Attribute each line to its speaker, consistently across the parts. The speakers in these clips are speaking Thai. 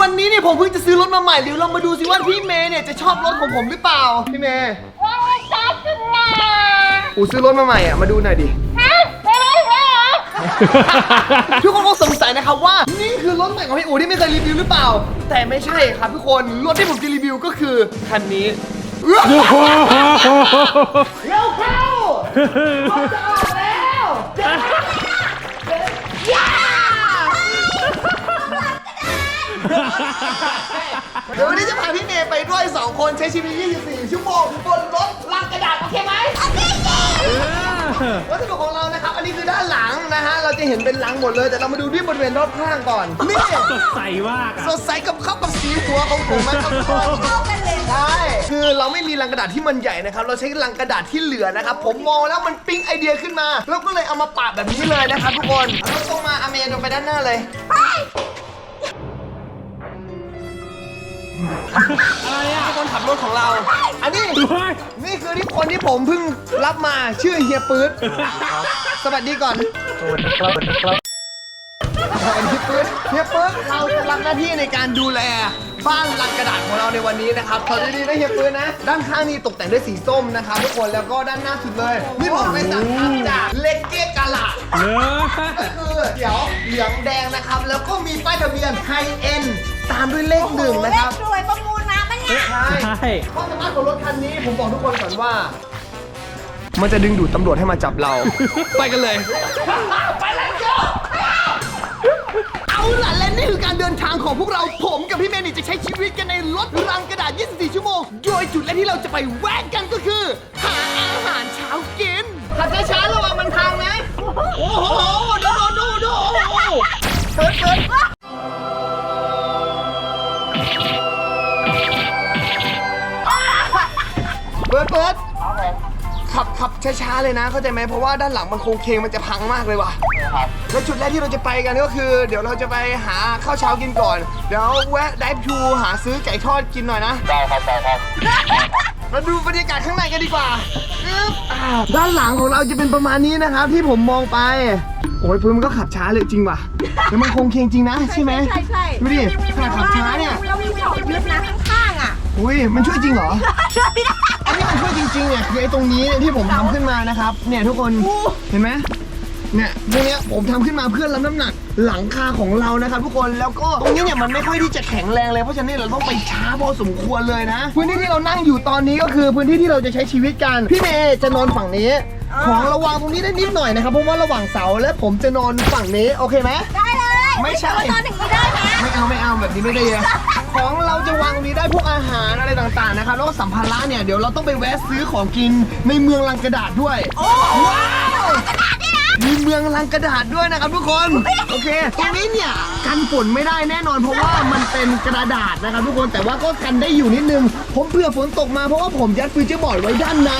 Speaker 1: วันนี้เนี่ยผมเพิ่งจะซื้อรถมาใหม่เดี๋ยวเรามาดูสิว่าพี่เมย์เนี่ยจะชอบรถของผมหรือเปล่า พี่เมย์
Speaker 2: ว่าจ้าจุนนา
Speaker 1: อูซื้อรถมาใหม่อะมาดูหน่อยดิ
Speaker 2: ฮะไม่ได้ไม่เหรอ
Speaker 1: ทุกคนคงสงสัยนะครับว่านี่คือรถใหม่ของพี่อูที่ไม่เคยรีวิวหรือเปล่า แต่ไม่ใช่ครับทุกคนรถที่ผมจะรีวิวก็คือคันนี้เร็วเข้ารถจะออกแล้ว เดี๋ยววันนี้จะพาพี่เมย์ไปด้วย 2 คนใช้ชีวิต 24 ชั่วโมงบนรถลังกระดาษ โอเคไหม
Speaker 2: โอเคเย้
Speaker 1: วัสดุของเรานะครับ อันนี้คือด้านหลังนะฮะ เราจะเห็นเป็นลังหมดเลย แต่เรามาดูที่บริเวณรอบข้างก่อน นี่
Speaker 3: สดใสมากอะ
Speaker 1: สดใสกับเข้ากับสีหัวของผมนะครับทุกคน
Speaker 2: เข้ากันเลย
Speaker 1: ใช่คือเราไม่มีลังกระดาษที่มันใหญ่นะครับ เราใช้ลังกระดาษที่เหลือนะครับ ผมมองแล้วมันปิ๊งไอเดียขึ้นมา แล้วก็เลยเอามาปาดแบบนี้เลยนะครับทุกคนเราตรงมาอเมย์ลงไปด้านหน้าเลย
Speaker 3: อะไรอะ
Speaker 1: คนขับรถของเรา อันนี้
Speaker 3: เฮ้ย
Speaker 1: นี่คือที่คนที่ผมเพิ่งรับมาชื่อเฮียปื๊ดสวัสดีก่อนสวัสดีครับสวัสดีครับอันนี้ปื๊ดเฮียปื๊ดเราจะรับหน้าที่ในการดูแลบ้านลังกระดาษของเราในวันนี้นะครับขอดีๆนะเฮียปื๊ดนะ ด้านข้างนี่ตกแต่งด้วยสีส้มนะครับทุกคนแล้วก็ด้านหน้าสุดเลยนี่ผมไปสั่งทำจากเล็กเก้กาลา
Speaker 3: เนื้อ
Speaker 1: ก็คือเดี๋ยวเหลืองแดงนะครับ แล้วก็มีป้ายทะเบียนไฮเอ็น ตามด้วยเลขหนึ่งนะครับ
Speaker 2: รวยประมูลมาปะเนี่ย
Speaker 1: ใช่
Speaker 3: ใช่
Speaker 1: ความสามารถของรถคันนี้ผมบอกทุกคนก่อนว่า มันจะดึงดูดตำรวจให้มาจับเรา ไปกันเลย ไปเลยเจ้าเอาล่ะและนี่คือการเดินทางของพวกเราผมกับพี่เมนี่จะใช้ชีวิตกันในรถรังกระดาษ 24 ชั่วโมง โดยจุดแรกที่เราจะไปแวะกันก็คือ หาอาหารเช้ากินขับช้าๆระวังมันพังนะ โอ้โห ขับขับช้าๆเลยนะ เข้าใจไหมเพราะว่าด้านหลังมันโค้งเคงมันจะพังมากเลยว่ะแล้วจุดแรกที่เราจะไปกันก็คือ เดี๋ยวเราจะไปหาข้าวเช้ากินก่อน เดี๋ยวแวะไดฟ์ทูหาซื้อไก่ทอดกินหน่อยนะ ได้ครับได้ครับมาดูบรรยากาศข้างในกันดีกว่าอึ๊บอ่าด้านหลังของเราจะเป็นประมาณนี้นะครับ ที่ผมมองไป โอ้ยพื้นมันก็ขับช้าเลยจริงว่ะแล้วมันโค้งเคงจริงนะใช่ไหม
Speaker 2: ใช่ใช่
Speaker 1: ดูดิขนาดขับช้าเนี่ย
Speaker 2: เรามีสองลึกนะข้างๆ อะ
Speaker 1: อุ้ยมันช่วยจริงเหรอ
Speaker 2: ช่วยไม่ได้
Speaker 1: อันนี้มันช่วยจริงๆเนี่ยคือไอ้ตรงนี้ที่ผมทำขึ้นมานะครับ เนี่ยทุกคนเห็นไหมเนี่ยตรงเนี้ยผมทำขึ้นมาเพื่อรับน้ำหนักหลังคาของเรานะครับทุกคนแล้วก็ตรงนี้เนี่ยมันไม่ค่อยที่จะแข็งแรงเลยเพราะฉะนั้นเราต้องไปช้าพอสมควรเลยนะ พื้นที่ที่เรานั่งอยู่ตอนนี้ก็คือพื้นที่ที่เราจะใช้ชีวิตกัน พี่เมย์จะนอนฝั่งนี้ ของระวังตรงนี้ได้นิดหน่อยนะครับเพราะว่าระหว่างเสาและผมจะนอนฝั่งนี้โอเคไหม
Speaker 2: ได้เลย
Speaker 1: ไม่ใช่
Speaker 2: ตอนอย่างนี้ได้นะ
Speaker 1: ไม่เอาไม่เอาแบบนี้ไม่ได้เลย ของเราจะวางตรงนี้ได้พวกอาหารอะไรต่างๆนะครับแล้วก็สัมภาระเนี่ยเดี๋ยวเราต้องไปแวะซื้อของกินในเมืองลังกระดาษด้วย
Speaker 2: โอ้ว้าวกระดาษด้วยนะ
Speaker 1: มีเมืองลังกระดาษด้วยนะครับทุกคนโอเคตรงนี้เนี่ยกันฝนไม่ได้แน่นอน เพราะว่ามันเป็นกระดาษนะครับทุกคนแต่ว่าก็กันได้อยู่นิดนึง ผมเผื่อฝนตกมาเพราะว่าผมยัดฟิวเจอร์บอร์ดไว้ด้านใน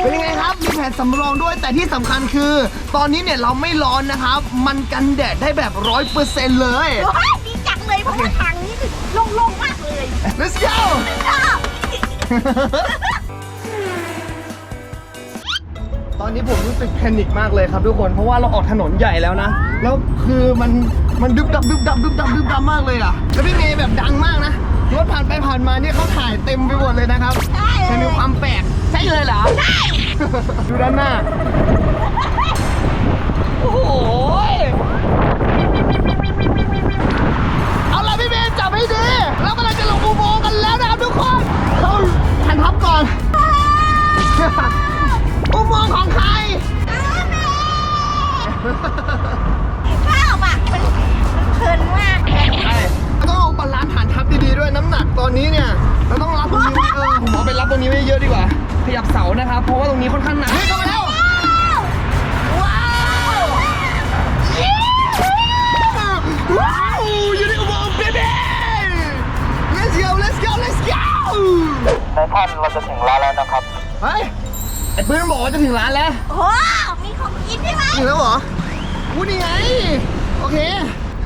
Speaker 1: เป็นยังไงครับมีแผ่นสำรองด้วยแต่ที่สำคัญคือ ตอนนี้เนี่ยเราไม่ร้อนนะครับ มันกันแดดได้แบบร้อยเปอร์เซ็นต์เลย
Speaker 2: โอ้ยดีจังเลยเพราะว่าทาง นี้คือโล่งๆมากเลย
Speaker 1: let's go
Speaker 2: ชอบ
Speaker 1: ตอนนี้ผมรู้สึกแพนิคมากเลยครับทุกคน เพราะว่าเราออกถนนใหญ่แล้วนะ แล้วคือมันมันดึบดับดึบดับดึบดับดึบดับมากเลยอะ แล้วพี่เมย์แบบดังมากนะ รถผ่านไปผ่านมาเนี่ยเขาถ่ายเต็มไปหมดเลยนะครับ
Speaker 2: ใช่เลย
Speaker 1: มันมีความแปลก ใช่เลยเหรอ ใช่ ดูด้านหน้า โอ้โห อุโมงค์ของใคร
Speaker 2: ชอบอะมันมันเพลินมากเลย
Speaker 1: ใช่ต้องเอาบาลานซ์ฐานทับดีๆด้วยน้ำหนักตอนนี้เนี่ยเราต้องรับตรงนี้ไว้เออผมเอาไปรับตรงนี้ไว้เยอะดีกว่าขยับเสานะครับ เพราะว่าตรงนี้ค่อนข้างหนักเฮ้ยเข้ามาแล้ว ว้าวว้าวอยู่ในอุโมงค์เบบี้ let's go let's go let's go
Speaker 4: นายท่านเราจะถึงร้านแล้วนะครับ
Speaker 1: เฮ้ยไอ้ปืนบอกว่าจะถึงร้านแล้ว
Speaker 2: โอ้มีของกินใช่ไหม
Speaker 1: ถึงแล้วเหรออู้นี่ไง โอเค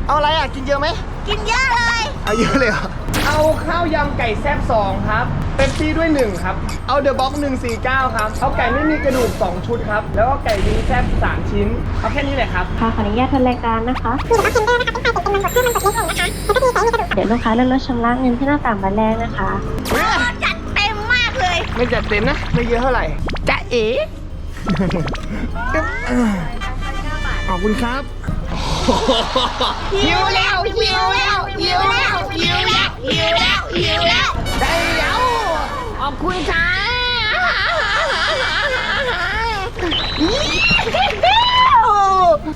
Speaker 1: เอาอะไรอะ กินเยอะไหม
Speaker 2: กินเยอะเลย
Speaker 1: เอาเยอะเลยเหรอ เอาข้าวยำไก่แซ่บสองครับ เป๊ปซี่ด้วยหนึ่งครับ เอาเดอะบ็อกหนึ่งสี่เก้าครับ เอาไก่ไม่มีกระดูกสองชุดครับ แล้วก็ไก่วิงแซ่บสามชิ้น เอาแค่นี้เลยครับ
Speaker 2: ค่ะขออนุญาตทันรายการนะคะเดี๋ยวลูกค้าเลื่อนรถชำระเงินที่หน้าต่างบันแรกนะคะจัดเต็มมากเลย
Speaker 1: ไม่จัดเต็มนะ ไม่เยอะเท่าไหร่จ๊ะเอ๋ขอบคุณครับ
Speaker 2: หิวแล้วหิวแล้วหิวแล้วหิวแล้วหิวแล้วหิวแล้ว
Speaker 1: ได้แล้ว
Speaker 2: ขอบคุณค่ะ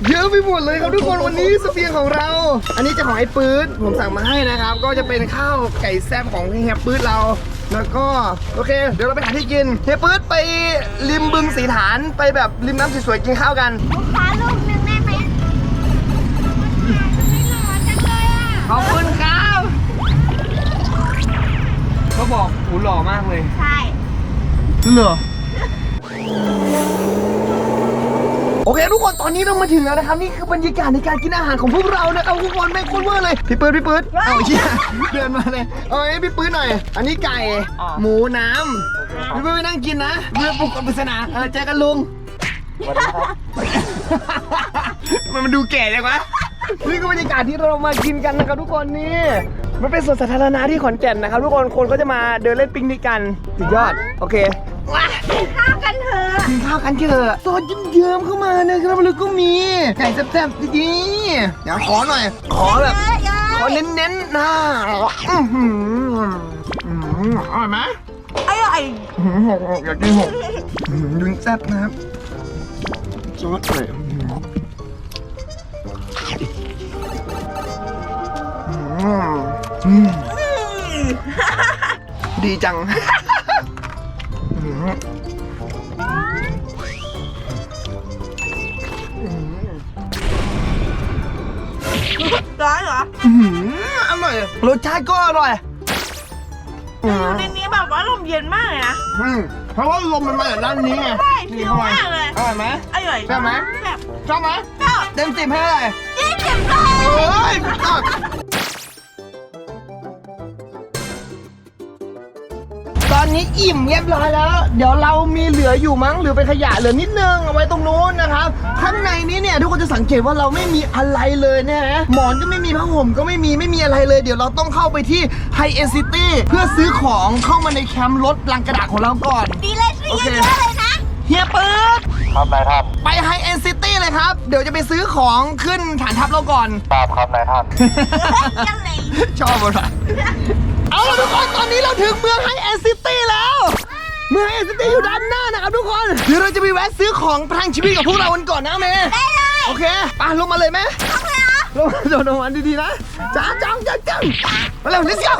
Speaker 1: เยอะไปหมดเลยครับทุกคนวันนี้สเฟียงของเรา อันนี้จะของไอ้ปื๊ดผมสั่งมาให้นะครับ ก็จะเป็นข้าวไก่แซ่บของเฮียปื๊ดเรา แล้วก็โอเค เดี๋ยวเราไปหาที่กินเฮียปื๊ดไปริมบึงสีฐานไปแบบริมน้ำสวยๆกินข้าวกัน
Speaker 2: ลูกค้าลูกหนึ่งได้ไหมไม่หล่อจังเลยอะ
Speaker 1: ขอบคุณครับเขาบอกหูหล่อมากเลย
Speaker 2: ใช่
Speaker 1: เหรอ โอเคทุกคนตอนนี้เรามาถึงแล้วนะครับ นี่คือบรรยากาศในการกินอาหารของพวกเรานะครับทุกคนแม่งโคตรเวอร์เลยพี่ปื๊ดพี่ปื๊ดเอาเชี่ยเดินมาเลยเอาไอ้พี่ปื๊ดหน่อย อันนี้ไก่หมูน้ำพี่ปื๊ดไปนั่งกินนะเพื่อปลุกปริศนาเออเจอกันลุง
Speaker 4: สวัสดีครับ
Speaker 1: มันมันดูแก่จังวะนี่คือบรรยากาศที่เรามากินกันนะครับทุกคนนี่มันเป็นสวนสาธารณะที่ขอนแก่นนะครับทุกคนคนก็จะมาเดินเล่นปิกนิกกันสุดยอดโอเค ว้า
Speaker 2: ข้าวกันเถอะ
Speaker 1: กินข้าวกันเถอะซอสเยิ้มๆเข้ามานะครับแล้วก็มีไก่แซ่บๆดีๆเดี๋ยวขอหน่อย ขอแบบขอเน้นๆนะอื้อหืออื้อหืออร่อยไหม
Speaker 2: อร่อย
Speaker 1: อื้อหืออยากกินหกอื้อหือดุนแซ่บนะครับซอสเลยอื้อหืออืมอืมดีจัง อื้อหือ
Speaker 2: ร้อนเหรอ
Speaker 1: อื้อหืออร่อย รสชาติก็อร่อยอืม
Speaker 2: ในนี้แบบว่าลมเย็นมากเลยนะ
Speaker 1: อืมเพราะว่าลมมันมาจากด้านนี้ไง
Speaker 2: ใช่
Speaker 1: นี่
Speaker 2: ชิล
Speaker 1: เข้ามามา
Speaker 2: กเลย
Speaker 1: อร่อยไหม
Speaker 2: อร่อย
Speaker 1: ใช่ไหม
Speaker 2: แบบ
Speaker 1: ชอบไหม
Speaker 2: ชอบ
Speaker 1: เต็มสิบให้เลย
Speaker 2: ยี่สิบเลย
Speaker 1: เฮ้ย นนี้อิ่มเรียบร้อยแล้ว เดี๋ยวเรามีเหลืออยู่มั้งหรือเป็นขยะเหลือนิดนึงเอาไว้ตรงนู้นนะครับ ข้างในนี้เนี่ยทุกคนจะสังเกตว่าเราไม่มีอะไรเลยนะฮะหมอนก็ไม่มีผ้าห่มก็ไม่มีไม่มีอะไรเลย เดี๋ยวเราต้องเข้าไปที่ไฮเอซิตี้เพื่อซื้อของเข้ามาในแคมป์รถลังกระดาษของเราก่อน
Speaker 2: ดีเลยซื้อเยอะๆเลยนะ
Speaker 1: เฮียปื๊ด
Speaker 4: ครับนายท่าน
Speaker 1: ไปไฮเอ็นซิตี้เลยครับ เดี๋ยวจะไปซื้อของขึ้นฐานทัพเราก่อน
Speaker 4: ทราบครับนายท่าน
Speaker 2: ยังไง
Speaker 1: ชอบอะไรเอาละทุกคนตอนนี้เราถึงเมืองไฮเอ็นซิตี้แล้ว เมืองไฮเอ็นซิตี้อยู่ด้านหน้านะครับทุกคนเดี๋ยวเราจะไปแวะซื้อของพลังชีวิตกับพวกเรากันก่อนนะเมย์
Speaker 2: ได้เลย
Speaker 1: โอเคไปลงมาเลยไหม
Speaker 2: ทำเลยเหรอ
Speaker 1: ลงมาโดนลงมาดีๆนะจ้าจังจังจังมาเร็วนิดเดียว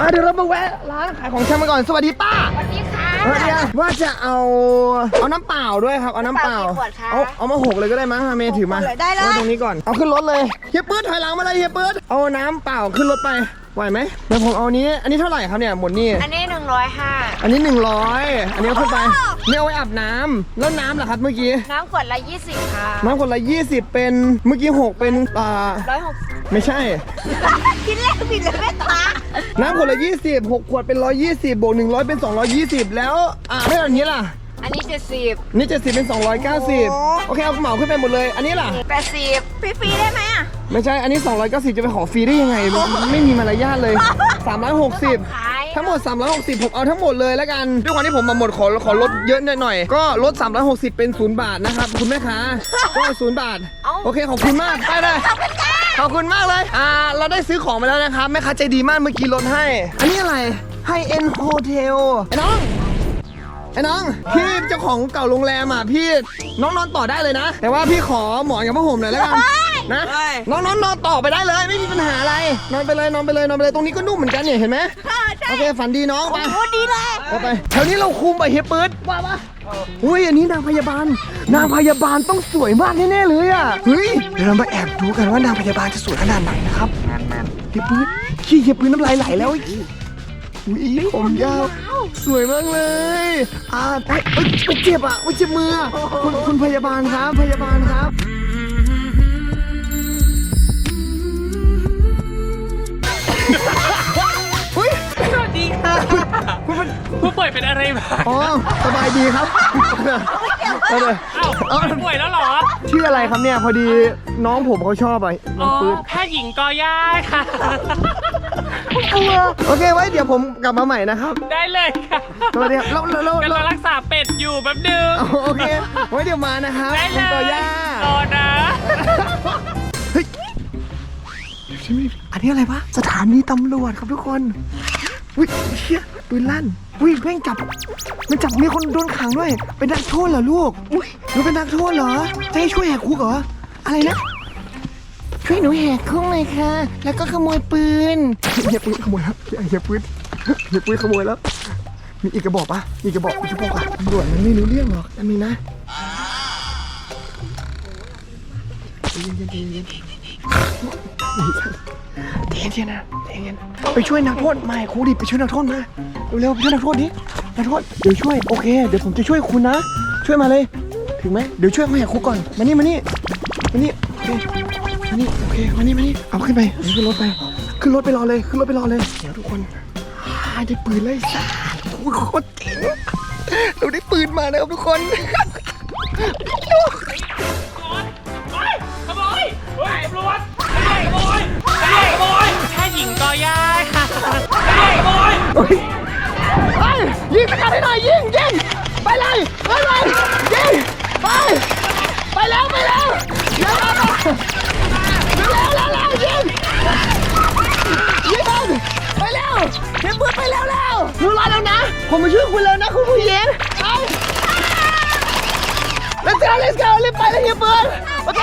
Speaker 1: อะเดี๋ยวเรามาแวะร้านขายของชำกันก่อนสวัสดีป้า
Speaker 2: สวัสดีค่ะ
Speaker 1: ส วัสดีครับว่าจะเอาเอาน้ำเปล่าด้วยครับ เอาน้ำเปล่า
Speaker 2: เปล่ากี่ขวดคะ
Speaker 1: เอาเอามาหกเลยก็ได้มั้งเมย์ถือมา
Speaker 2: หกเลยได้เลย
Speaker 1: อาตรงนี้ก่อน เอาขึ้นรถเลยเฮียปื๊ดถอยหลังมาเลยเฮียปื๊ดเอาน้ำเปล่าขึ้นรถไป ไหวไหมเดี๋ยวผมเอาอันนี้ อันนี้เท่าไหร่ครับเนี่ยหมดนี่
Speaker 2: อันนี้หนึ่งร้อยห้า
Speaker 1: อันนี้ 100 อันนี้เอาขึ้นไปนี่เอาไว้อาบน้ำแล้วน้ำล่ะครับเมื่อกี้
Speaker 2: น้ำขวดละยี่สิบค่ะ
Speaker 1: น้ำคนละ 20 เป็น เมื่อกี้ 6 เป็นอ่า
Speaker 2: ร้อยหก
Speaker 1: ไม่ใช่
Speaker 2: คิดเลขผิดเลยแม่ตา
Speaker 1: น้ำคนละ20 6ขวดเป็น 120บวก100 เป็น 220 แล้ว อ่าไม่อันนี้ล่ะ
Speaker 2: อันนี้เจ็ดสิบ
Speaker 1: นี่70เป็น 290 โอเค เอาเหมาขึ้นไปหมดเลย อันนี้ล่ะ
Speaker 2: แปดสิบฟรีๆได้ไหมอะ
Speaker 1: ไม่ใช่ อันนี้ 290 จะไปขอฟรีได้ยังไง มันไม่มีมารยาทเลย 360
Speaker 2: ขาย
Speaker 1: ทั้งหมด 360 ผมเอาทั้งหมดเลยแล้วกัน ด้วยความที่ผมมาหมดขอขอลดเยอะหน่อยๆก็ลด 360 เป็น0บาทนะครับคุณแม่ค้าก็0บาท โอเคขอบคุณมากไปเลยขอบคุณมากเลย อ่า เราได้ซื้อของไปแล้วนะครับ แม่ค้าใจดีมากเมื่อกี้ลดให้ อันนี้อะไร High End Hotel ไอ้น้องไอ้น้อง พี่เจ้าของเก่าโรงแรมอะพี่น้องนอนต่อได้เลยนะ แต่ว่าพี่ขอหมอนกับผ้าห่มหน่อยแล้วกัน นะน้องนอนนอนต่อไปได้เลย ไม่มีปัญหาอะไร นอนไปเลยนอนไปเลยนอนไปเลยตรงนี้ก็นุ่มเหมือนกันเนี่ยเห็นไหม
Speaker 2: เออใช่
Speaker 1: โอเคฝันดีน้องไป
Speaker 2: โอ้ดีเลย
Speaker 1: ไปไปแถวนี้เราคุมไปเฮียปื๊ดว่าปะอุ้ยอันนี้นางพยาบาล นางพยาบาลต้องสวยมากแน่ๆเลยอะ เฮ้ย เดี๋ยวเรามาแอบดูกันว่านางพยาบาลจะสวยขนาดไหนนะครับเฮียปื๊ดขี้เฮียปื๊ดน้ำลายไหลแล้วอุ้ยผมยาว สวยมากเลย อ่าเอ้ยเอ้ยเอ้ยเจ็บอะเอ้ยเจ็บมืออะคุณคุณพยาบาลครับ พยาบาลครับ
Speaker 3: ผู้ป่วยเป็นอะไรบ้าง
Speaker 1: อ๋อสบายดีครับเอาเลย
Speaker 3: เอ้า
Speaker 1: เอาเลย
Speaker 3: ป่วยแล้วเหรอ
Speaker 1: ชื่ออะไรครับเนี่ย พอดีน้องผมเขาชอบไปน้
Speaker 3: อ๋
Speaker 1: อง
Speaker 3: อ
Speaker 1: ปืน
Speaker 3: แพทย์หญิงกอย่าค่ะ
Speaker 1: โอเคไว้เดี๋ยวผมกลับมาใหม่นะครับ
Speaker 3: ได้เลยค่ะ
Speaker 1: สวัสดีครับแล้วแล้วแล้ว
Speaker 3: กำ
Speaker 1: แล้
Speaker 3: ลั
Speaker 1: ว
Speaker 3: งรักษาเป็ดอยู่แป๊บนึง
Speaker 1: โอเค ไว้เดี๋ยวมานะครับ
Speaker 3: ได้เล
Speaker 1: คุณต่อย่า
Speaker 3: รอนะ
Speaker 1: เฮ้ยเดี๋ยวฉันไม่อันนี้อะไรวะ สถานีตำรวจครับทุกคน อุ้ยเชี่ยปืนลั่นอุ้ยแม่งจับมันจับมีคนโดนขังด้วย เป็นนักโทษเหรอลูกอุ้ยหนูเป็นนักโทษเหรอจะให้ช่วยแหกคุกเหรออะไรนะช่วยหนูแหกคุกเลยค่ะ แล้วก็ขโมยปืนเฮียปืนขโมยแล้วเฮียปืนเฮียปืนขโมยแล้ว มีอีกกระบอกปะมีกระบอกอีกกระบอกปะตำรวจมันไม่รู้เรื่องหรอกอันนี้นะ ใจเย็นเย็นๆใจเย็นนะใจเย็นไปช่วยนักโทษไม่ครูดิไปช่วยนักโทษมาเร็วๆไปช่วยนักโทษดินักโทษเดี๋ยวช่วยโอเคเดี๋ยวผมจะช่วยคุณนะ ช่วยมาเลย ถึงไหมเดี๋ยวช่วยเขาแหกคุกก่อนมานี่มานี่มานี่โอเคมานี่โอเคมานี่มานี่เอาขึ้นไปขึ้นรถไปขึ้นรถไปรอเลยขึ้นรถไปรอเลยเดี๋ยวทุกคนอ่าได้ปืนเลยสัสโอ้ยโคตรเจ๋งเราได้ปืนมานะครับทุกคน
Speaker 3: เฮ้ย
Speaker 1: เฮ้ยยิงสกัดให้หน่อยยิงยิงไปเลยไปเลยยิงไปไปแล้วไปแล้วเร็วเร็วเร็วเร็วเร็วยิงยิงมันไปแล้วเก็บปืนไปแล้วแล้วหนูรอแล้วนะ ผมมาช่วยคุณแล้วนะคุณผู้หญิงไป Let's go Let's go รีบไปเลยเฮียเบิร์นโอเค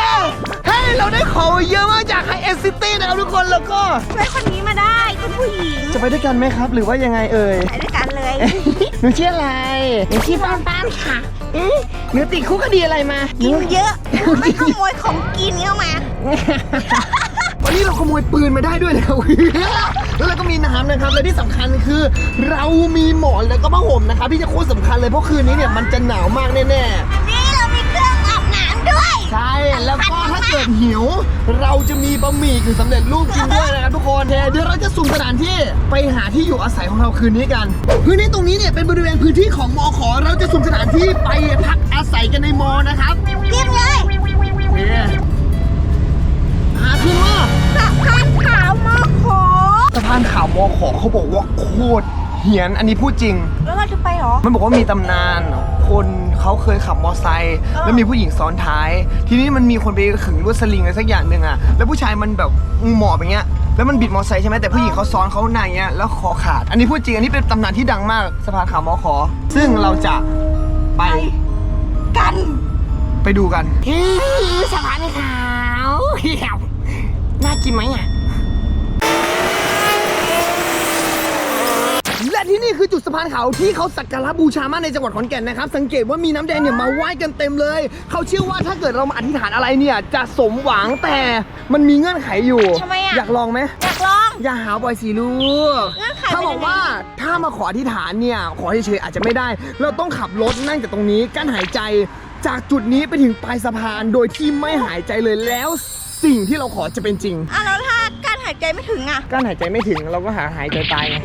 Speaker 1: เฮ้ยเราได้ของเยอะมากจากไฮเอสซิตี้นะครับทุกคนแล้วก็
Speaker 2: ช่วยคนนี้มาได้คุณผู้หญิง
Speaker 1: จะไปด้วยกันไหมครับ หรือว่ายังไงเอ่ย
Speaker 2: ไปด้วยกันเลย
Speaker 1: หนูชื่ออะไรหนูชื่อป้านป้านค่ะหนูติดคุกคดีอะไรมา
Speaker 2: กินเยอะไม่ขโมยของกินเข้ามา
Speaker 1: วันนี้เราขโมยปืนมาได้ด้วยแล้วแล้วเราก็มีน้ำนะครับ และที่สำคัญคือ เรามีหมอนแล้วก็ผ้าห่มนะครับที่จะโคตรสำคัญเลยเพราะคืนนี้เนี่ยมันจะหนาวมากแน่
Speaker 2: นี่เรามีเครื่องอาบน้ำด้วย
Speaker 1: ๆใช่แล้วก็ถ้า เกิดหิว เราจะมีบะหมี่กึ่งสำเร็จรูปกินด้วยนะครับทุกคนเดี๋ยวเราจะสุ่มสถานที่ไปหาที่อยู่อาศัยของเราคืนนี้กันพื้นที่ตรงนี้เนี่ยเป็นบริเวณพื้นที่ของมอขอ เราจะสุ่มสถานที่ไปพักอาศัยกันในมอนะครับ
Speaker 2: กินเลย
Speaker 1: เนี่ยหาขึ้นว่า
Speaker 2: สะพานขาวมอขอ
Speaker 1: สะพานข่าวมอขอเขาบอกว่าโคตร เหียนอันนี้พูดจริง
Speaker 2: แล้วเราจะไปเหรอ
Speaker 1: มันบอกว่ามีตำนาน คนเขาเคยขับมอไซค์แล้วมีผู้หญิงซ้อนท้าย ทีนี้มันมีคนไปขึงลวดสลิงอะไรสักอย่างหนึ่งอะแล้วผู้ชายมันแบบหมอบอย่างเงี้ยแล้วมันบิดมอไซค์ใช่ไหมแต่ผู้หญิงเขาซ้อนเขาหน้าอย่างเงี้ยแล้วคอขาด อันนี้พูดจริงอันนี้เป็นตำนานที่ดังมากสะพานข่าวมอขอ ซึ่งเราจะไป
Speaker 2: กัน
Speaker 1: ไปดูกันสะพานขาวเหี่ยวน่ากินไหมอะ และที่นี่คือจุดสะพานขาวที่เขาสักการะบูชามากในจังหวัดขอนแก่นนะครับ สังเกตว่ามีน้ำแดงเนี่ยมาไหว้กันเต็มเลย เขาเชื่อว่าถ้าเกิดเรามาอธิษฐานอะไรเนี่ยจะสมหวังแต่มันมีเงื่อนไขอยู่
Speaker 2: ทำไมอะ
Speaker 1: อยากลองไหม
Speaker 2: อยากลอง
Speaker 1: อย่าหาบ่อยสิลูก
Speaker 2: เงื่อนไข
Speaker 1: ถ้าบอกว่าถ้ามาขออธิษฐานเนี่ยขอเฉยๆอาจจะไม่ได้ เราต้องขับรถนั่งจากตรงนี้กั้นหายใจ จากจุดนี้ไปถึงปลายสะพานโดยที่ไม่หายใจเลยแล้วสิ่งที่เราขอจะเป็นจริง
Speaker 2: อะแล้วถ้าการหายใจไม่ถึงอะ
Speaker 1: กั้นหายใจไม่ถึงเราก็หาหายใจตายไง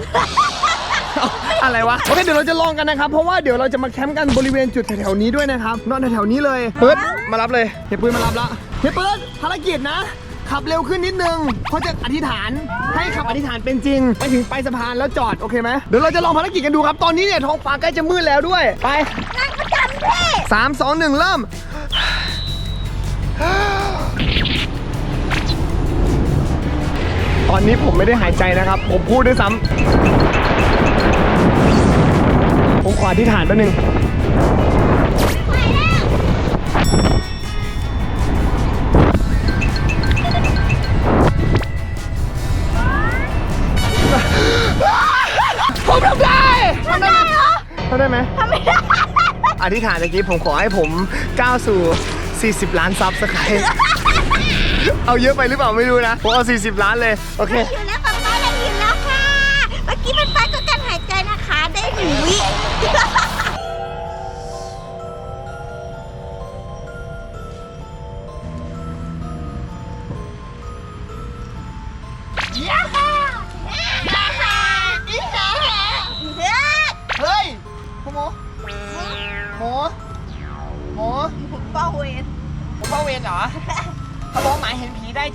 Speaker 1: อะไรวะโอเคเดี๋ยวเราจะลองกันนะครับ เพราะว่าเดี๋ยวเราจะมาแคมป์กันบริเวณจุดแถวๆนี้ด้วยนะครับนอนแถวๆนี้เลยเปิดมารับเลยเฮียปืนมารับละเฮียปืนภารกิจนะขับเร็วขึ้นนิดนึงเขาจะอธิษฐานให้ขับอธิษฐานเป็นจริง ไปถึงปลายสะพานแล้วจอดโอเคไหมเดี๋ยวเราจะลองภารกิจกันดูครับ ตอนนี้เนี่ยท้องฟ้าใกล้จะมืดแล้วด้วย ไป
Speaker 2: นั่งประจำที่
Speaker 1: สามสองหนึ่งเริ่มตอนนี้ผมไม่ได้หายใจนะครับ ผมพูดด้วยซ้ำผมข ออธิษฐานแป๊บนึงผมทำได้ทำได้เหรอทำได้ไหม
Speaker 2: ทำไม่ได้
Speaker 1: อธิษฐานเมื่อกี้ผมขอให้ผมก้าวสู่ 40 ล้านซับสไครต์เอาเยอะไปหรือเปล่าไม่รู้นะ ผมเอา 40 ล้านเลย โอเค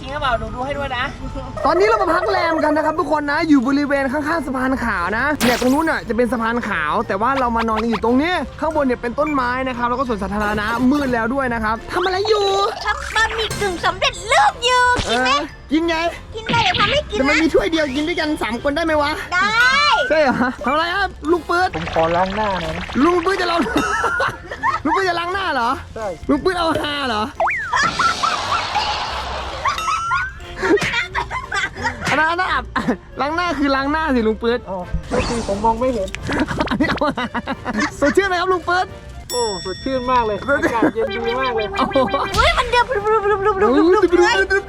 Speaker 2: จ
Speaker 3: ริงหรือเปล่าหนูดูให้ด้วยนะ
Speaker 1: ตอนนี้เรามาพักแรมกันนะครับทุกคนนะ อยู่บริเวณข้างๆสะพานขาวนะเนี่ยตรงนู้นน่ะจะเป็นสะพานขาว แต่ว่าเรามานอนกันอยู่ตรงนี้ ข้างบนเนี่ยเป็นต้นไม้นะครับแล้วก็สวนสาธารณะมืดแล้วด้วยนะครับทำอะไรอยู่
Speaker 2: ทำบะหมี่กึ่งสำเร็จรูปอยู่
Speaker 1: เออกินไง
Speaker 2: กินได้เดี๋ยวทำให้กิน
Speaker 1: แต่มัน
Speaker 2: นะ
Speaker 1: มีถ้วยเดียวกินด้วยกันสามคนได้ไหมวะ
Speaker 2: ได้
Speaker 1: ใช่เหรอทำอะไรครับลุงปื๊ด
Speaker 4: ผมขอล้างหน้าหน่อยนะ
Speaker 1: ลุงปื๊ดจะล้างลุงปื๊ดจะล้างหน้าเหรอ
Speaker 4: ใช่
Speaker 1: ลุงปื๊ดเอาฮาเหรอ ล้างหน้าคือล้างหน้าสิลุงปื๊ด
Speaker 4: อ๋อก็คือผมมองไม่เห็น
Speaker 1: อันนี้เอาฮาสดชื่นไหมครับลุงปื๊ด
Speaker 4: โอ้สดชื่นมากเลยอากาศเย็นดีมากเลย
Speaker 1: โอ้โห
Speaker 2: เฮ้ยมันเดือบรุบรุบรุบรุบรุบ
Speaker 1: โอ้
Speaker 2: รุบ
Speaker 1: โห
Speaker 2: รุบ
Speaker 1: ดู
Speaker 2: เลย
Speaker 1: ดูดู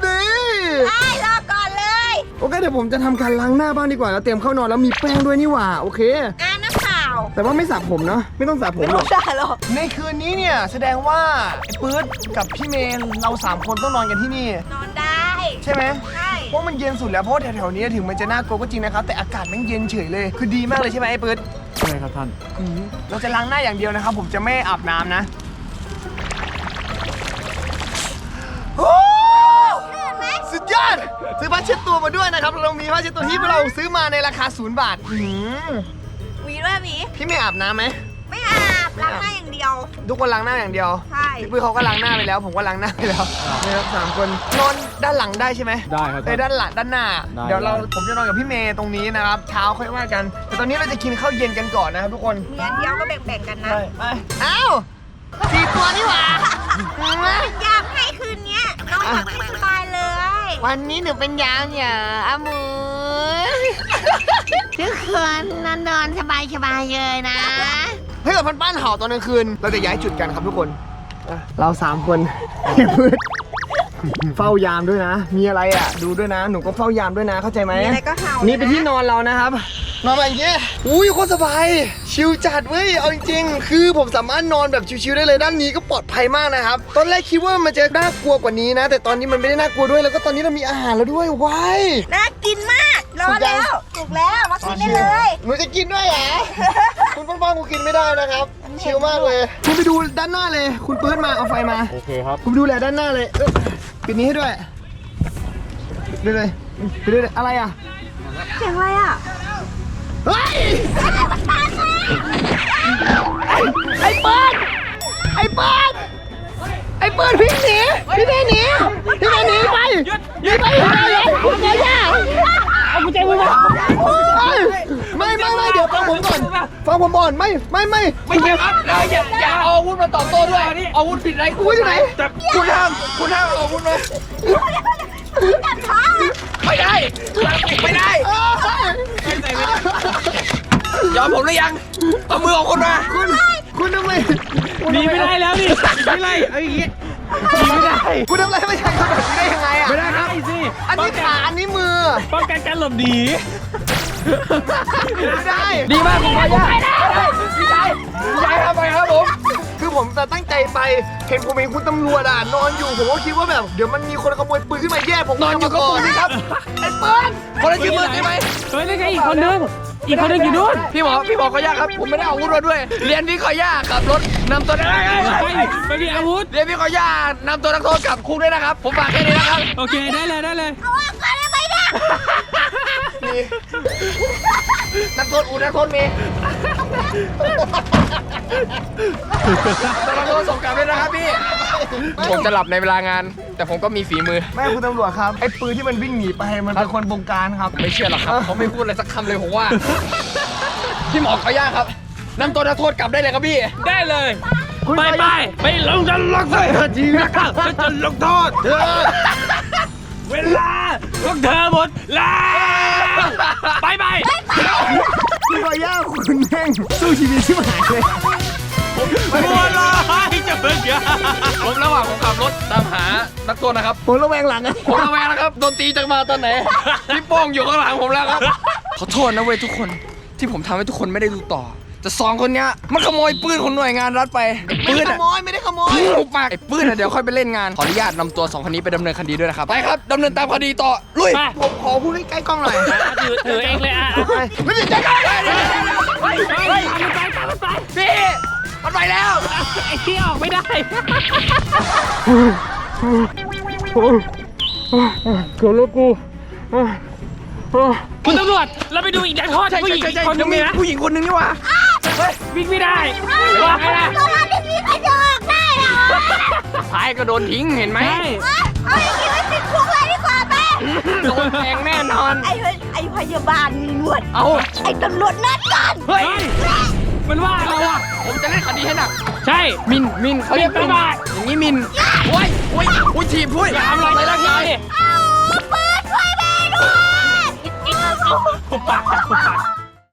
Speaker 2: ได้รอก่อนเลย
Speaker 1: โอเคเดี๋ยวผมจะทำการล้างหน้าบ้างดีกว่าแล้วเตรียมเข้านอนแล้วมีแป้งด้วยนี่หว่าโอเค
Speaker 2: อ่านักข่าว
Speaker 1: แต่ว่าไม่สระผมเนาะไม่ต้องสระผมหรอก
Speaker 2: ได้หรอก
Speaker 1: ในคืนนี้เนี่ยแสดงว่าไอ้ปื๊ดกับพี่เมนเราสามคนต้องนอนกันที่นี่
Speaker 2: นอนได้
Speaker 1: ใช่ไหม
Speaker 2: ใช่
Speaker 1: เพ ราะมันเย็นสุดแล้วเพราะว่าแถวๆนี้ถึงมันจะน่ากลัวก็จริงนะครับแต่อากาศแม่งเย็นเฉยเลยคือดีมากเลยใช่ไหมไอ้ปื๊ด
Speaker 4: ใช่ครับท่าน
Speaker 1: อืมเราจะล้างหน้าอย่างเดียวนะครับ ผมจะไม่อาบน้ำนะโอ้สุดยอดซื้อผ้าเช็ดตัวมาด้วยนะครับเรามีผ้าเช็ดตัวที่เราซื้อมาในราคาศูนย์บาทอื้อหือ
Speaker 2: หวีด้วยหวี
Speaker 1: พี่ไม่อาบน้ำไหม
Speaker 2: ไม่อาบ ล้างหน้าอย่างเดียว
Speaker 1: ทุกคนล้างหน้าอย่างเดียว
Speaker 2: ใช่
Speaker 1: พี่ปุ้ยเขาก็ล้างหน้าไปแล้ว ผมก็ล้างหน้าไปแล้วนะครับสามคนนอนด้านหลังได้ใช่ไหม
Speaker 4: ได้ครับ
Speaker 1: เอ้ยด้านหลังด้านหน้า
Speaker 4: ได้
Speaker 1: เดี๋ยวเรา
Speaker 4: ได้
Speaker 1: ผมจะนอนกับพี่เมย์ตรงนี้นะครับเช้าค่อยว่ากัน แต่ตอนนี้เราจะกินข้าวเย็นกันก่อนนะครับทุกคน
Speaker 2: มีอันเดียวก็แบ่งๆกันนะ
Speaker 1: ไปไปอ้าวสี่ตัวนี่หว่า
Speaker 2: อยากให้คืนเนี้ยนอนหลับให้สบายเลย
Speaker 1: วันนี้หนูเป็นยามอย่าอามู
Speaker 2: ทุกคนนอนนอนสบายสบายเลยนะ
Speaker 1: ถ้าเกิดพันป้านเห่าตอนกลางคืน เราจะย้ายจุดกันครับทุกคนอะเราสามคนเก็บพืชเฝ้ายามด้วยนะ มีอะไรอะ ดูด้วยนะ หนูก็เฝ้ายามด้วยนะเข้าใจไหม
Speaker 2: มีอะไรก็เห่า
Speaker 1: นี่เป็นที่นอนเรานะครับ นอนแบบอย่างเงี้ยอุ้ยโคตรสบาย ชิลจัดเว้ย เอาจริงๆ คือผมสามารถนอนแบบชิลๆได้เลยด้านนี้ก็ปลอดภัยมากนะครับ ตอนแรกคิดว่ามันจะน่ากลัวกว่านี้นะ แต่ตอนนี้มันไม่ได้น่ากลัวด้วย แล้วก็ตอนนี้เรามีอาหารแล้วด้วยว้าย
Speaker 2: น่ากินมาก รอแล้วถูกแล้วมากินได้เลย
Speaker 1: หนูจะกินด้วยเหรอ คุณป้องๆกูกินไม่ได้นะครับชิลมากเลย คุณไปดูด้านหน้าเลย คุณปื้ดมาเอาไฟมา
Speaker 4: โอเคครับ
Speaker 1: คุณไปดูแลด้านหน้าเลยเอ้ยปิดนี้ให้ด้วยดูเลยไปดูเลยอะไรอะ
Speaker 2: เสียงอะไรอะ
Speaker 1: เฮ้ยไอ้เปิดไอ้เปิดไอ้เปิดพี่หนีพี่ไม่หนีพี่ไม่หนีไปหนีไปหนีไปเลยคุณแม่ย่า เอากุญแจมือมาไม่ไม่ไม่เดี๋ยวฟังผมก่อน ฟังผมก่อนไม่ไม่ไม่
Speaker 3: ไม่ใช่ครับอย่าอย่าอย่าเอาอาวุธมาตอบโต้ด้วยอาวุธผิดอะไร
Speaker 1: คุณอยู่ไหน
Speaker 3: แต่คุณห้ามคุณห้ามเอาอาวุธมา
Speaker 2: จับท้อง
Speaker 3: ไม่ได้ไม่ได้
Speaker 1: เอ้ย
Speaker 3: ยอมผมหรือยังเอามือของคุณมา
Speaker 1: คุณคุณทำไม
Speaker 3: หนีไม่ได้แล้วนี่ไม่ไล่เอาอย่างงี้ หนีไม่ได้
Speaker 1: คุณทำอะไรไม่ใช่คนแบบนี้ได้ยังไงอะ
Speaker 3: ไม่ได้ครับสิ
Speaker 1: อันนี้ขา อันนี้มือ
Speaker 3: ป้องกันการหลบหนี
Speaker 1: ไม่ได้
Speaker 3: ดีมากคุณพ่อย่าพี่ชายพี่ชายครับไปครับผม
Speaker 1: คือผมจะตั้งใจไป เห็นผมเห็นคุณตำรวจอะนอนอยู่ ผมก็คิดว่าแบบ เดี๋ยวมันมีคนขโมยปืนขึ้นมาแย่ผม
Speaker 3: นอนอยู่กับปืนนี่ครับ
Speaker 1: ไอ้ปืน
Speaker 3: คนละชื่อมือใช่ไหมเฮ้ยนี่ไงอีกคนนึง อีกคนนึงอยู่นู่นพี่หมอพี่หมอขอย่าครับ ผมไม่ได้เอาอาวุธมาด้วย เรียนพี่ขอย่าขับรถนำตัวนักไปไม่มีอาวุธ เรียนพี่ขอย่านำตัวนักโทษกลับคุกด้วยนะครับ ผมฝากแค่นี้นะครับ
Speaker 5: โอเคได้เลยได้เลย
Speaker 2: เอาออกก่อนได้ไหมเนี่ย
Speaker 1: มีนักโทษอูนักโทษมี
Speaker 3: ตัวนักโทษส่งกลับด้วยนะครับพี่ ผมจะหลับในเวลางาน แต่ผมก็มีฝีมือ
Speaker 1: แม่คุณตำรวจครับไอ้ปืนที่มันวิ่งหนีไปมันเป็นคนบงการครับ
Speaker 3: ไม่เชื่อหรอกครับเขาไม่พูดอะไรสักคำเลยผมว่าพี่หมอขอย่าครับนำตัวนักโทษกลับได้เลยครับพี่
Speaker 5: ได้เลยไปไปไปลงจะลงโทษจริงนะครับจะลงโทษเธอ เวลาพวกเธอหมดแล้วไปไป
Speaker 1: คุณกอย่าคุณแม่งสู้ชีวิตชิบหายเลย
Speaker 5: บัวลอยจะเป็นยา
Speaker 3: ผมระหว่างผมขับรถตามหานักโทษนะครับ
Speaker 1: ผมระแวงหลังอะ
Speaker 3: ผมระแวงนะครับโดนตีจากมาตอนไหนพี่โป้งอยู่ข้างหลังผมแล้วครับขอโทษนะเว้ยทุกคนที่ผมทำให้ทุกคนไม่ได้ดูต่อ แต่สองคนเนี้ยมันขโมยปืนของหน่วยงานรัฐไปไอ้ปื
Speaker 1: ไม่
Speaker 3: น
Speaker 1: ได้ข
Speaker 3: อะ
Speaker 1: โมยไม่ได้ขโมย
Speaker 3: หุบปากไอ้ปืนอะเดี๋ยวค่อยไปเล่นงาน ขออนุญาตนำตัวสองคนนี้ไปดำเนินคดีด้วยนะครับ ไปครับดำเนินตามคดีต่อ ลุย
Speaker 5: ไป
Speaker 1: ผมขอพูดใกล้ๆกล้องหน่อย
Speaker 5: ถือถือเองเลยอะ
Speaker 1: ไปไม่ได้ใจกัน
Speaker 5: ไปไปไปไปไป
Speaker 3: พี่มันไปแล้ว
Speaker 5: ไอ้ที่ออกไม่ได้เกือบแล้วกูคุณตำรวจ เราไปดูอีกนักโทษ
Speaker 3: ใช่
Speaker 5: ผู้ห
Speaker 3: ใช่
Speaker 5: ญิง
Speaker 3: ใช่
Speaker 5: อีก
Speaker 3: ใช่
Speaker 5: คนนึ
Speaker 3: ยัง
Speaker 5: ง
Speaker 3: มี
Speaker 5: นะ
Speaker 3: ผู้หญิงคนนึงนี่หว่า
Speaker 5: วิ่งไม่ได้ว่าไงล่ะ
Speaker 2: ตัวที่มีใครจะออกได้เหรอ
Speaker 3: ท้ายก็โดนทิ้งเห็นไหม
Speaker 5: ใช่
Speaker 2: เอาอย่างนี้ไว้ติดคุกเลยดีกว่าแม่
Speaker 3: โดนแทงแน่นอน
Speaker 2: ไอ้ไอ้พยาบาลมีหนวด
Speaker 3: เอา
Speaker 2: ไอ้ตำรวจนัดกัน
Speaker 3: เฮ้ย
Speaker 5: มันว่าเราอะ
Speaker 3: ผมจะเล่นคดีให้หนัก
Speaker 5: ใช่
Speaker 3: มินมินเขาเรียก
Speaker 5: มิ
Speaker 3: มิ
Speaker 5: น
Speaker 3: น
Speaker 5: ประมาท
Speaker 3: อย่างนี้มินโอ้ยโอ้ยโอ้ยถีบด้วย
Speaker 5: อย่าทำอะไรร่างกายดิ
Speaker 2: เอาปืนช่วยแม่ด้วย
Speaker 5: หุบปากหุบปาก